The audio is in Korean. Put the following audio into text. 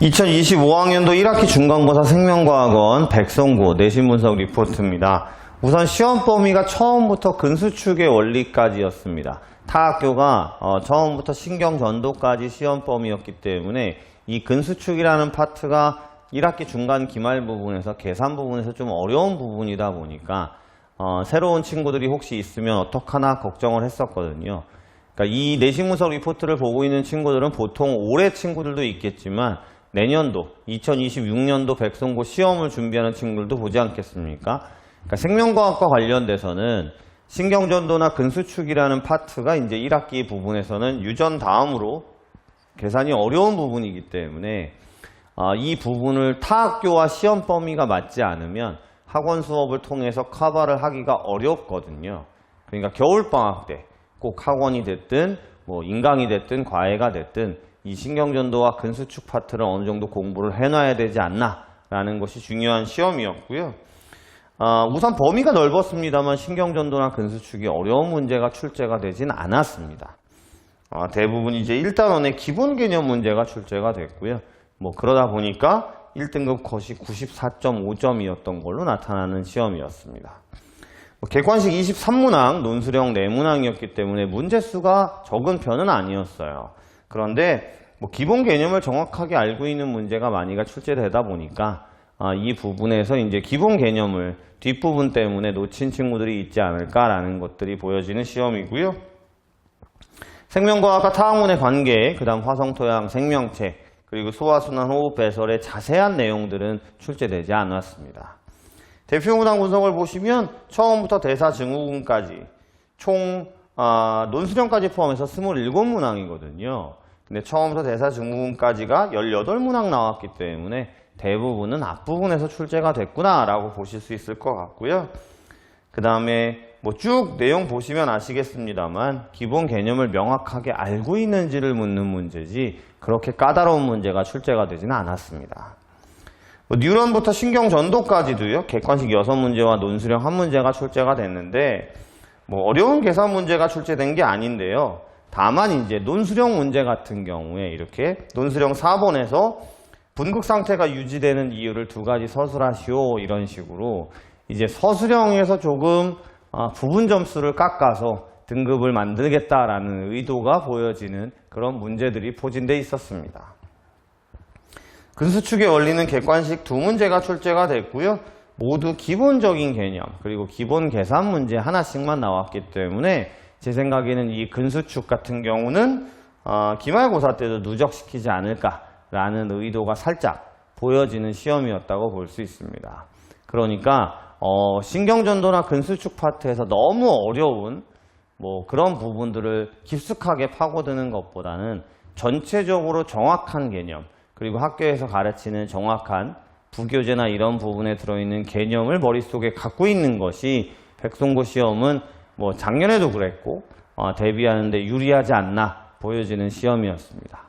2025학년도 1학기 중간고사 생명과학원 백성고 내신 분석 리포트입니다. 우선 시험 범위가 처음부터 근수축의 원리까지였습니다. 타 학교가 어, 처음부터 신경전도까지 시험 범위였기 때문에 이 근수축이라는 파트가 1학기 중간 기말 부분에서 계산 부분에서 좀 어려운 부분이다 보니까 어, 새로운 친구들이 혹시 있으면 어떡하나 걱정을 했었거든요. 그러니까 이 내신 분석 리포트를 보고 있는 친구들은 보통 올해 친구들도 있겠지만 내년도 2026년도 백성고 시험을 준비하는 친구들도 보지 않겠습니까? 그러니까 생명과학과 관련돼서는 신경전도나 근수축이라는 파트가 이제 1학기 부분에서는 유전 다음으로 계산이 어려운 부분이기 때문에 아, 이 부분을 타 학교와 시험 범위가 맞지 않으면 학원 수업을 통해서 커버를 하기가 어렵거든요. 그러니까 겨울방학 때 꼭 학원이 됐든 뭐 인강이 됐든 과외가 됐든 이 신경전도와 근수축 파트를 어느 정도 공부를 해놔야 되지 않나라는 것이 중요한 시험이었고요. 아, 우선 범위가 넓었습니다만 신경전도나 근수축이 어려운 문제가 출제가 되진 않았습니다. 아, 대부분 이제 1단원의 기본 개념 문제가 출제가 됐고요. 뭐 그러다 보니까 1등급 컷이 94.5점이었던 걸로 나타나는 시험이었습니다. 뭐 객관식 23문항, 논술형 4문항이었기 때문에 문제수가 적은 편은 아니었어요. 그런데 뭐 기본 개념을 정확하게 알고 있는 문제가 많이가 출제되다 보니까 아, 이 부분에서 이제 기본 개념을 뒷부분 때문에 놓친 친구들이 있지 않을까라는 것들이 보여지는 시험이고요. 생명과학과 타학문의 관계, 그 다음 화성토양 생명체, 그리고 소화순환 호흡 배설의 자세한 내용들은 출제되지 않았습니다. 대표 문항 분석을 보시면 처음부터 대사 증후군까지 총 아, 논수령까지 포함해서 27문항이거든요. 근데 처음부터 대사 증후군까지가 18문항 나왔기 때문에 대부분은 앞부분에서 출제가 됐구나라고 보실 수 있을 것 같고요. 그 다음에 뭐 쭉 내용 보시면 아시겠습니다만 기본 개념을 명확하게 알고 있는지를 묻는 문제지 그렇게 까다로운 문제가 출제가 되지는 않았습니다. 뭐 뉴런부터 신경전도까지도요. 객관식 6문제와 논술형 1문제가 출제가 됐는데 뭐 어려운 계산 문제가 출제된 게 아닌데요. 다만 이제 논술형 문제 같은 경우에 이렇게 논술형 4번에서 분극 상태가 유지되는 이유를 두 가지 서술하시오 이런 식으로 이제 서술형에서 조금 아, 부분 점수를 깎아서 등급을 만들겠다라는 의도가 보여지는 그런 문제들이 포진돼 있었습니다. 근수축의 원리는 객관식 두 문제가 출제가 됐고요. 모두 기본적인 개념 그리고 기본 계산 문제 하나씩만 나왔기 때문에 제 생각에는 이 근수축 같은 경우는 어, 기말고사 때도 누적시키지 않을까라는 의도가 살짝 보여지는 시험이었다고 볼 수 있습니다. 그러니까 어, 신경전도나 근수축 파트에서 너무 어려운 뭐 그런 부분들을 깊숙하게 파고드는 것보다는 전체적으로 정확한 개념 그리고 학교에서 가르치는 정확한 부교재나 이런 부분에 들어있는 개념을 머릿속에 갖고 있는 것이 백송고 시험은 뭐 작년에도 그랬고 어, 대비하는데 유리하지 않나 보여지는 시험이었습니다.